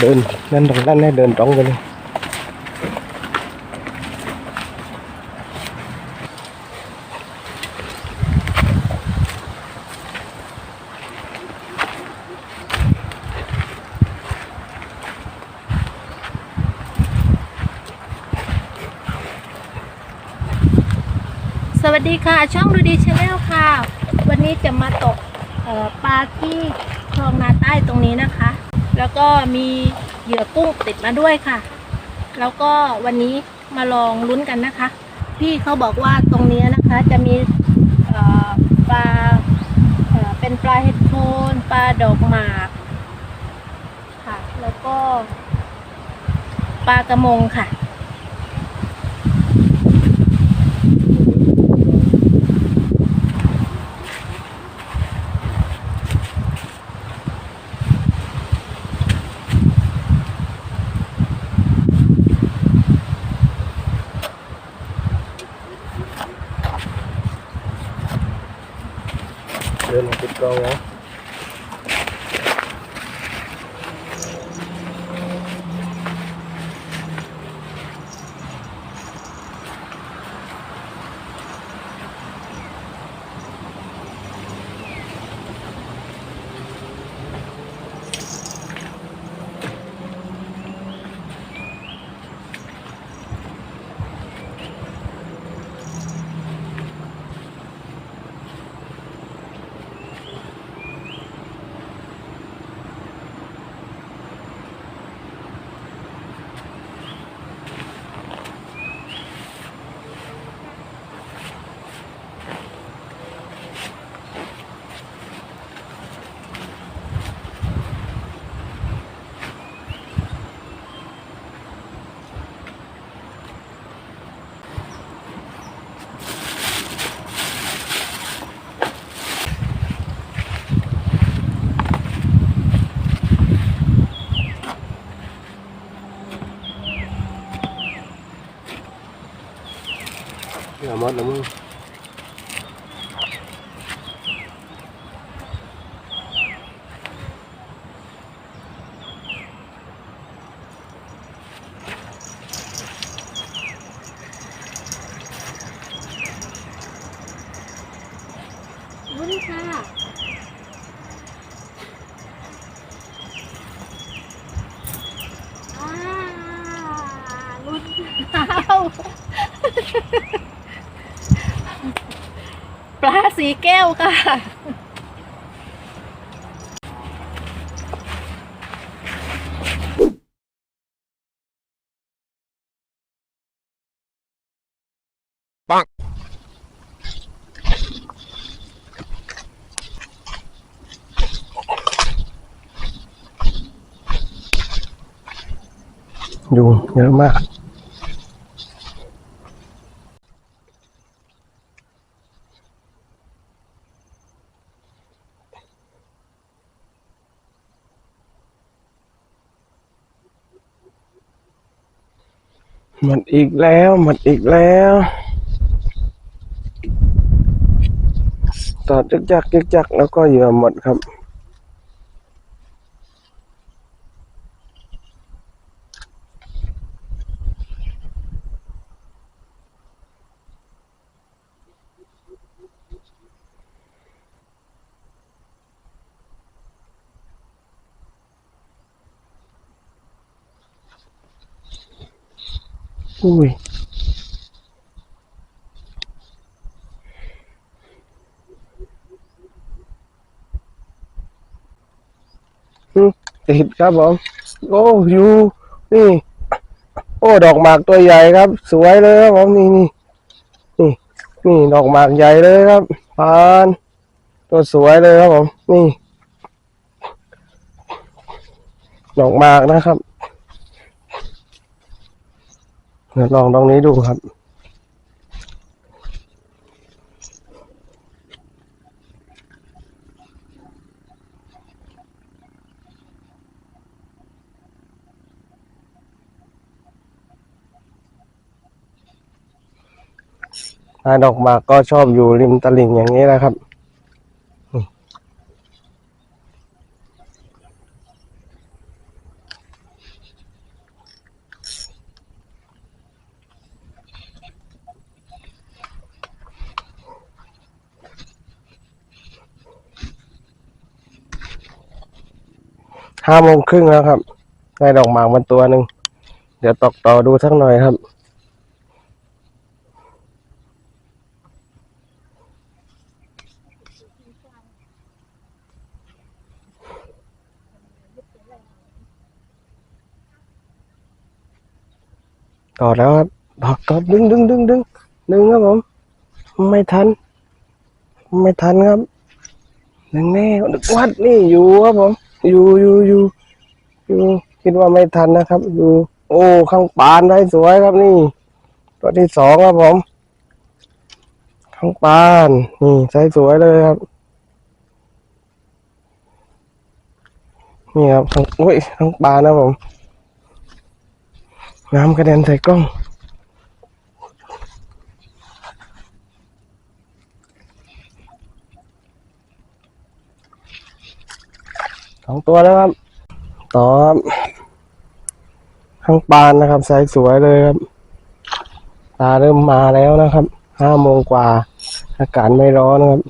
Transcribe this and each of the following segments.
เดินนั่นตรงนั้นให้เดินตรงไปเลยสวัสดีค่ะ ช่องดูดีชาแนลค่ะ วันนี้จะมาตกปลาที่คลองนาใต้ตรงนี้นะคะ แล้วก็มีเหยื่อกุ้งติดมาด้วยค่ะ แล้วก็วันนี้มาลองลุ้นกันนะคะ พี่เขาบอกว่าตรงนี้นะคะจะมีปลาเอ่อเป็นปลาเห็ดโคนปลาดอกหมากค่ะ แล้วก็ปลากระมงค่ะ อย่ามดนะมึง ลุ้นค่ะ อ่าลุ้นเอา ปลาสีแก้วค่ะยุงเยอะมาก มดอีกแล้วหมดอีกแล้วต่อจึกจักจักจักแล้วก็เหยื่อหมดครับ อุ้ยติดครับผมโอ้ยูนี่ โอ้ ดอกหมากตัวใหญ่ครับ สวยเลยครับผมนี่นี่นี่นี่ดอกหมากใหญ่เลยครับปาน ตัวสวยเลยครับผมนี่ ดอกหมากนะครับเดี๋ยว ลองตรงนี้ดูครับ ถ้าดอกหมากก็ชอบอยู่ริมตลิ่งอย่างนี้นะครับ ห้าโมงครึ่งแล้วครับ ได้ดอกหมากมาตัวหนึ่ง เดี๋ยวตอกต่อดูสักหน่อยครับ ต่อแล้วครับตอกตอกดึงดึงดึงดึงดึงครับผม ไม่ทัน ไม่ทันครับหนึ่งแน่วัดนี่อยู่ครับผม อยู่อยู่อยู่อยู่คิดว่าไม่ทันนะครับ อยู่ โอ้ ข้างปานได้สวยครับนี่ ตัวที่สองครับผม ข้างปานนี่ใช้สวยเลยครับ นี่ครับข้างอุ้ยข้างปานนะผมน้ำกระเด็นใส่กล้อง องตัวแล้วครับ ต่อข้างปานนะครับไซส์สวยเลยครับ ตาเริ่มมาแล้วนะครับห้าโมงกว่า อากาศไม่ร้อนนะครับ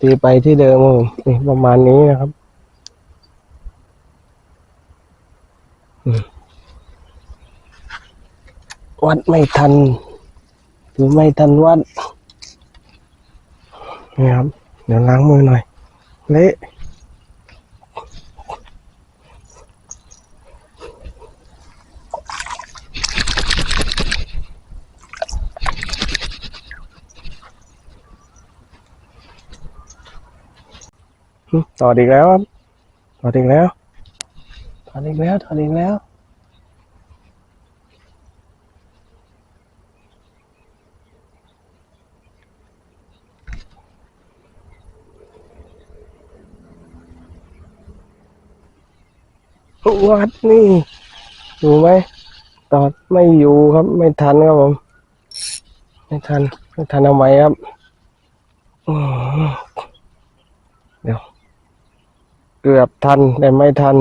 ตีไปที่เดิมนี่ประมาณนี้นะครับวัดไม่ทันหรือไม่ทันวัดนี่ครับ เดี๋ยวล้างมือหน่อย เละ ต่ออีกแล้วครับต่ออีกแล้วต่ออีกแล้วต่ออีกแล้ววัดนี่อยู่ไหมตอดไม่อยู่ครับ ไม่ทันครับผม ไม่ทัน ไม่ทันเอาไหมครับเดี๋ยว เกือบทัน แต่ไม่ทัน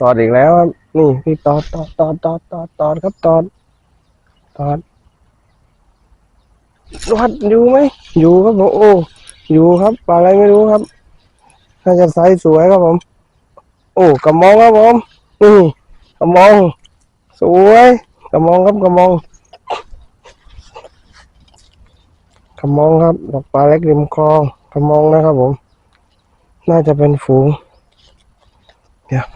ตอดอีกแล้วครับ นี่พี่ตอดตอดตอดตอดตอดตอดครับตอดตอด วัดอยู่ไหมอยู่ครับผมโอ้อยู่ครับปลาอะไรไม่รู้ครับน่าจะไซส์สวยครับผม โอ้กระมองครับผมนี่กระมอง สวยกระมองครับกระมองกระมองครับดอกปลาเล็กริมคลองกระมองนะครับผม น่าจะเป็นฝูงเดี๋ยว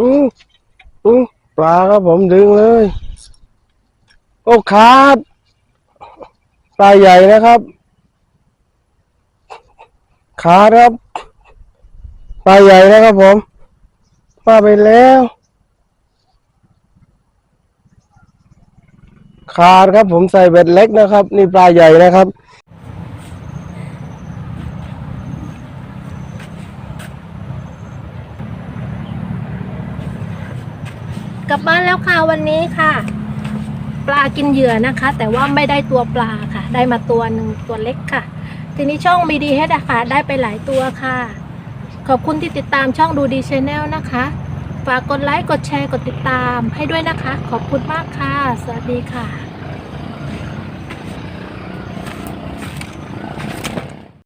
อืมอืมปลาครับผมดึงเลย โอ้ขาดปลาใหญ่นะครับขาดครับปลาใหญ่นะครับผมปลาไปแล้วขาดครับผมใส่เบ็ดเล็กนะครับ นี่ปลาใหญ่นะครับ กลับบ้านแล้วค่ะวันนี้ค่ะ ปลากินเหยื่อนะคะ แต่ว่าไม่ได้ตัวปลาค่ะ ได้มาตัวหนึ่งตัวเล็กค่ะ ทีนี้ช่องมีดีเฮดอะค่ะได้ไปหลายตัวค่ะ ขอบคุณที่ติดตามช่องดูดีชแนลนะคะ ฝากกดไลค์กดแชร์กดติดตามให้ด้วยนะคะ ขอบคุณมากค่ะ สวัสดีค่ะ